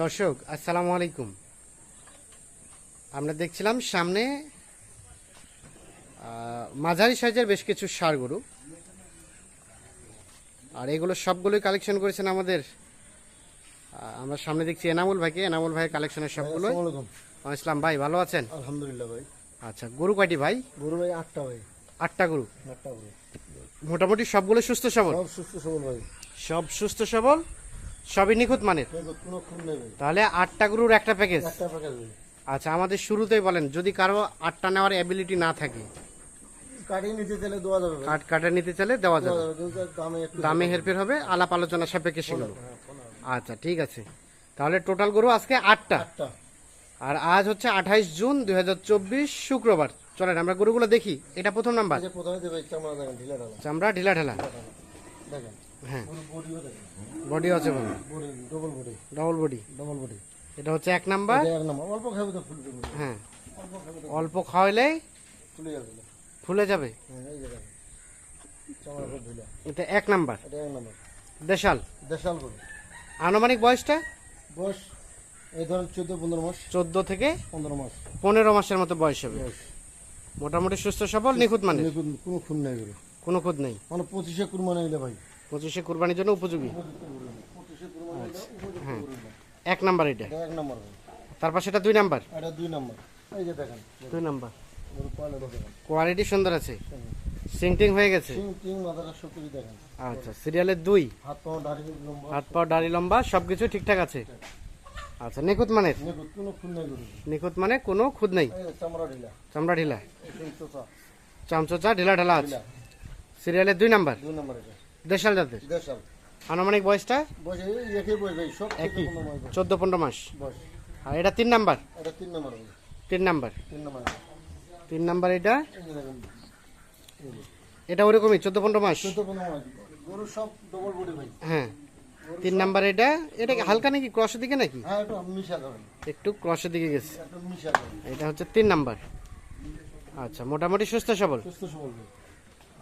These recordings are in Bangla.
দর্শক আসসালামু আলাইকুম। আমরা দেখছিলাম সামনে মাঝারি সাইজের বেশ কিছু সার গরু। আর এগুলো সবগুলোই কালেকশন করেছেন আমাদের আমরা সামনে দেখছি এনামুল ভাইকে। এনামুল ভাইয়ের কালেকশনের সবগুলো আসসালামাইকুম ইসলাম ভাই ভালো আছেন? আলহামদুলিল্লাহ ভাই। আচ্ছা গরু কয়টি ভাই? গরু ভাই আটটা ভাই। আটটা গরু? আটটা গরু। মোটামুটি সবগুলো সুস্থ সবল? সব সুস্থ সবল ভাই। সব সুস্থ সবল? সবই নিখুঁত মানের? তাহলে আটটা গরুর একটা প্যাকেজ আচ্ছা আমাদের শুরুতেই বলেন যদি কারও আটটা নেওয়ার অ্যাবিলিটি না থাকে। নিতে চাইলে দেওয়া যাবে কাটা নিতে চাইলে দেওয়া দামে হেরফের হবে আলাপ আলোচনা সাপেক্ষে সেগুলো হ্যাঁ, আচ্ছা ঠিক আছে। তাহলে টোটাল গরু আজকে আটটা। আর আজ হচ্ছে আঠাইশ জুন দু হাজার চব্বিশ শুক্রবার। চলেন আমরা গরুগুলো দেখি। এটা প্রথম নাম্বার। চামড়া ঢিলা ঢালা। চামড়া ঢিলা ঢালা। দেখেন। হ্যাঁ। বডি আছে body double body double body double body এটা হচ্ছে এক নাম্বার? এক নম্বর। অল্প খাবে তো ফুল দেবো হ্যাঁ। অল্প তো ফুলে যাবে। ফুলে যাবে? হ্যাঁ এটা এক নাম্বার। এটা এক নম্বর। দেশাল? দেশাল গরু আনুমানিক বয়সটা? বয়স এই ধরেন চোদ্দ পনেরো মাস। চোদ্দ থেকে পনেরো মাস। পনেরো মাসের মতো বয়স হবে। মোটামুটি সুস্থ সবল নিখুঁত মানে কোনো খুন নেই কোনো খুঁত নেই? মানে পঁচিশে কুরবানি নিলে ভাই। পঁচিশে কুরবানির জন্য উপযোগী? উপযুক্ত হ্যাঁ। এক নাম্বার এটা? এটা এক নম্বর। তারপর সেটা দুই নাম্বার? এটা দুই নম্বর। এই যে দেখেন। দুই নাম্বার। কোয়ালিটি সুন্দর আছে? সিংটিং হয়ে গেছে? আচ্ছা সিরিয়ালের দুই? হাত পা দাড়ি লম্বা। সবকিছু ঠিকঠাক আছে? আচ্ছা নিখুঁত গরু নিখুঁত মানে কোনো খুদ নেই? চামড়া ঢিলা। চামচোচা ঢিলা ঢালা আছে। সিরিয়ালের দুই নাম্বার? দুই নম্বর দেশাল জাতের? দেশাল। আনুমানিক বয়সটা? বয়স একই বয়স ভাই সব একই। চোদ্দ পনেরো মাস। বয়স। আর এটা তিন নাম্বার? এটা তিন নম্বর তিন নাম্বার। তিন নম্বর তিন নাম্বার এটা? এটা ওরকমই চোদ্দ পনেরো মাস? চোদ্দ পনেরো মাস। গরু সব ডবল বডি ভাই। হ্যাঁ। তিন নাম্বার এটা? এটা হালকা নাকি ক্রসের দিকে নাকি? হ্যাঁ একটু মিশা যাবেন একটু ক্রসের দিকে গেছে। এটা হচ্ছে তিন নাম্বার। আচ্ছা মোটামুটি সুস্থ সবল। সুস্থ সবল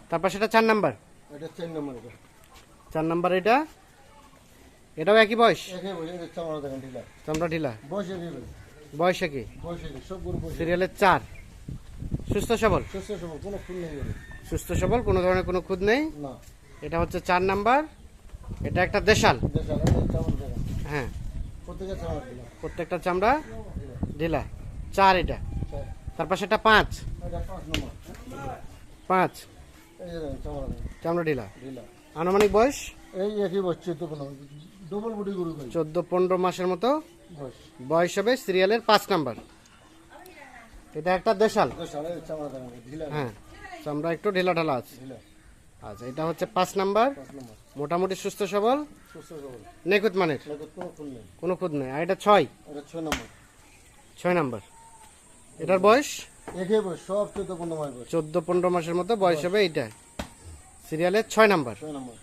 তারপর সেটা চার নাম্বার? এটা চার নম্বর এটা। চার নাম্বার এটা? এটাও একই বয়স? একই বয়স চামড়া দেখেন ঢিলা। চামড়া ঢিলা। বয়স একই বয়স। একই? বয়স একই সব গরু বয়স সিরিয়ালের চার। সুস্থ সবল? সুস্থ সবল কোনো ফুল নেই সুস্থ সবল কোনো ধরনের কোনো খুদ নেই? না। এটা হচ্ছে চার নাম্বার। এটা একটা দেশাল। হ্যাঁ। প্রত্যেকটা চামড়া ঢিলা। চার এটা। তারপর সেটা পাঁচ। এটা পাঁচ নম্বর। পাঁচ। চামড়া ঢিলা ঢিলা আনুমানিক বয়স? এই একই বয়স চোদ্দ পনেরো ডবল বডি গরু চোদ্দ পনেরো মাসের মতো? বয়স। হবে সিরিয়ালের পাঁচ নাম্বার। এটা একটা দেশাল। হ্যাঁ চামড়া একটু ঢিলা ঢালা আছে। আচ্ছা এটা হচ্ছে পাঁচ নাম্বার। মোটামুটি সুস্থ সবল? সবল। মানের? কোনো খুদ নেই। আর এটা ছয়? ছয় নম্বর। ছয় নাম্বার। এটার বয়স? একই বয়স সব চোদ্দ পনেরো মাস বয়স চোদ্দ পনেরো মাসের মতো বয়স হবে এইটা। সিরিয়ালের ছয় নাম্বার। ছয় নম্বর।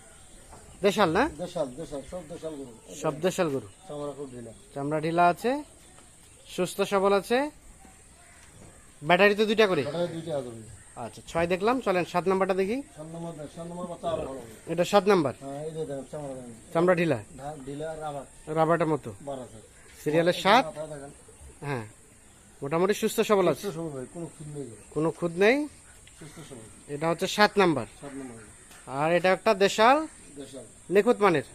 দেশাল না? দেশাল দেশাল সব দেশাল গরু। সব দেশাল গরু। চামড়া খুব ঢিলা। চামড়া ঢিলা আছে সুস্থ সবল আছে। ব্যাটারি তো দুইটা করে? ওটাই দুইটা আছে আচ্ছা ছয় দেখলাম চলেন সাত নাম্বারটা দেখি। সাত নম্বর দেখ সাত নম্বর বাচ্চা আরও ভালো হবে। এটা সাত নাম্বার। হ্যাঁ এই যে দেখেন চামড়া দেখেন চামড়া ঢিলা। ঢা- ঢিলা আর রাবারটার মতো। সিরিয়ালের সাত। দেখেন। হ্যাঁ। মোটামুটি সুস্থ সবল আছে। কোনো খুদ নেই এটা হচ্ছে সাত নাম্বার। আর এটা একটা দেশাল? নিখুঁত মানের।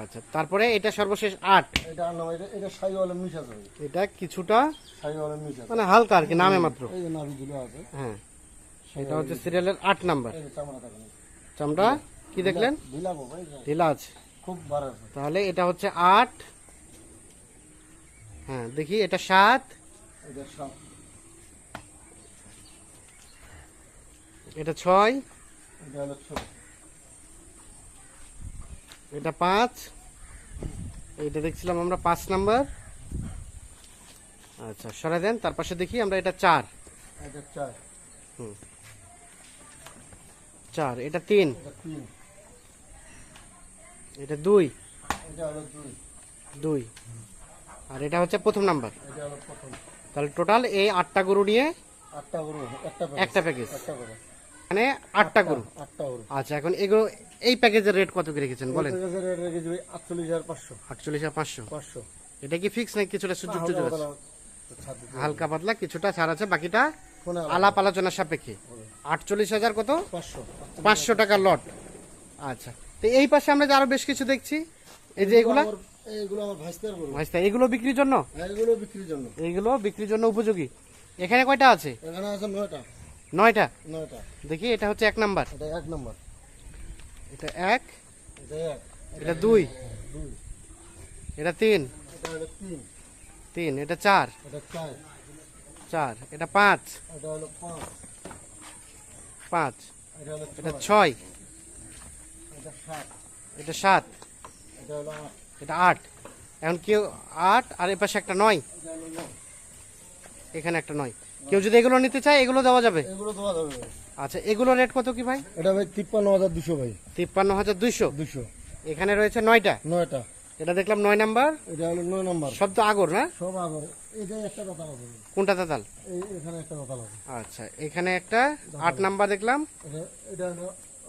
আচ্ছা তারপরে এটা সর্বশেষ আট। এটা কিছুটা মানে হালকা আর কি নামে মাত্র। হ্যাঁ। এটা হচ্ছে সিরিয়ালের আট নাম্বার। চামড়া কি দেখলেন? ঢিলা। আছে। খুব তাহলে এটা হচ্ছে আট। হ্যাঁ দেখি এটা সাত। এটা ছয়। এটা ছোট এটা দেখছিলাম আমরা পাঁচ নাম্বার। আচ্ছা সরাই দেন তার পাশে দেখি আমরা এটা চার। এটা চার। এটা তিন। এটা দুই। দুই। আর এটা হচ্ছে প্রথম নাম্বার। তাহলে টোটাল এই আটটা গরু নিয়ে আটটা গরু একটা প্যাকেজ মানে আটটা গরু। আচ্ছা এখন এগুলো এই প্যাকেজের রেট কত করে রেখেছেন বলেন? আটচল্লিশ হাজার পাঁচশো। আটচল্লিশ হাজার পাঁচশো। পাঁচশো। এটা কি ফিক্স নাকি কিছুটা সুযোগ হালকা আছে। হালকা পাতলা কিছুটা ছাড় আছে বাকিটা আলাপ। আলোচনার সাপেক্ষে। আটচল্লিশ হাজার কত? পাঁচশো। টাকা লট। আচ্ছা তো এই পাশে আমরা যে আরও বেশ কিছু দেখছি এই যে এগুলা? আমার- আমার ভাইস্তার গরু। ভাইস্তা এগুলো বিক্রির জন্য? এইগুলো বিক্রির জন্য। এইগুলো বিক্রির জন্য উপযোগী? এখানে কয়টা আছে? এখানে আছে নয়টা। নয়টা? নয়টা। দেখি এটা হচ্ছে এক নাম্বার। এটা এক নম্বর। এটা এক এটা দুই। এটা তিন। তিন। এটা চার। চার। এটা পাঁচ। পাঁচ। এটা ছয়। এটা সাত। এটা সাত। এটা আট। এটা এখন কেউ আট আর এপাশে একটা নয়। এটা এখানে একটা নয়। কেউ যদি এগুলো নিতে চায় এগুলো দেওয়া যাবে? এগুলো দেওয়া যাবে আচ্ছা এগুলো রেট কত কি ভাই? এটা ভাই তিপ্পান্ন হাজার দুশো ভাই। তিপ্পান্ন হাজার দুইশো দুশো। এখানে রয়েছে নয়টা? নয়টা। এটা দেখলাম নয় নাম্বার। এটা হলো নয় নম্বর। সব তো আগর না? সব আগর। এটাই একটা কথা হবে। কোনটা এই এখানে একটা কথা হবে। আচ্ছা এখানে একটা আট নাম্বার দেখলাম। এটা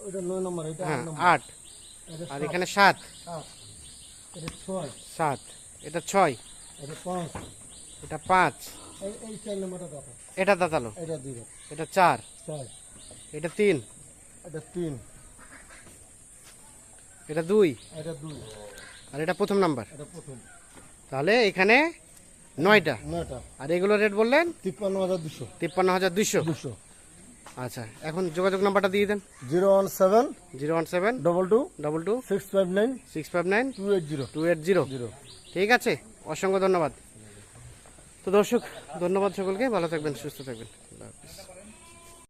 এটা নয় নম্বর এটা হ্যাঁ আট। এটা আর এখানে সাত। এটা ছয়। সাত। এটা ছয়। এটা পাঁচ। এটা পাঁচ। এই এই চার নম্বরটা কথা এটা দাঁতালো। এটা দুই এটা চার। চার। এটা তিন। এটা তিন। এটা দুই। এটা দুই। আর এটা প্রথম নাম্বার। এটা প্রথম। তাহলে এখানে নয়টা। নয়টা। আর এগুলো রেট বললেন? তিপ্পান্ন হাজার দুশো। তিপ্পান্ন হাজার দুইশো দুশো। আচ্ছা এখন যোগাযোগ নাম্বারটা দিয়ে দেন। Zero one seven zero one seven double two double two six five nine six five nine two eight zero two eight zero. Zero. ঠিক আছে অসংখ্য ধন্যবাদ। তো দর্শক ধন্যবাদ সকলকে ভালো থাকবেন সুস্থ থাকবেন। আল্লাহ হাফিজ।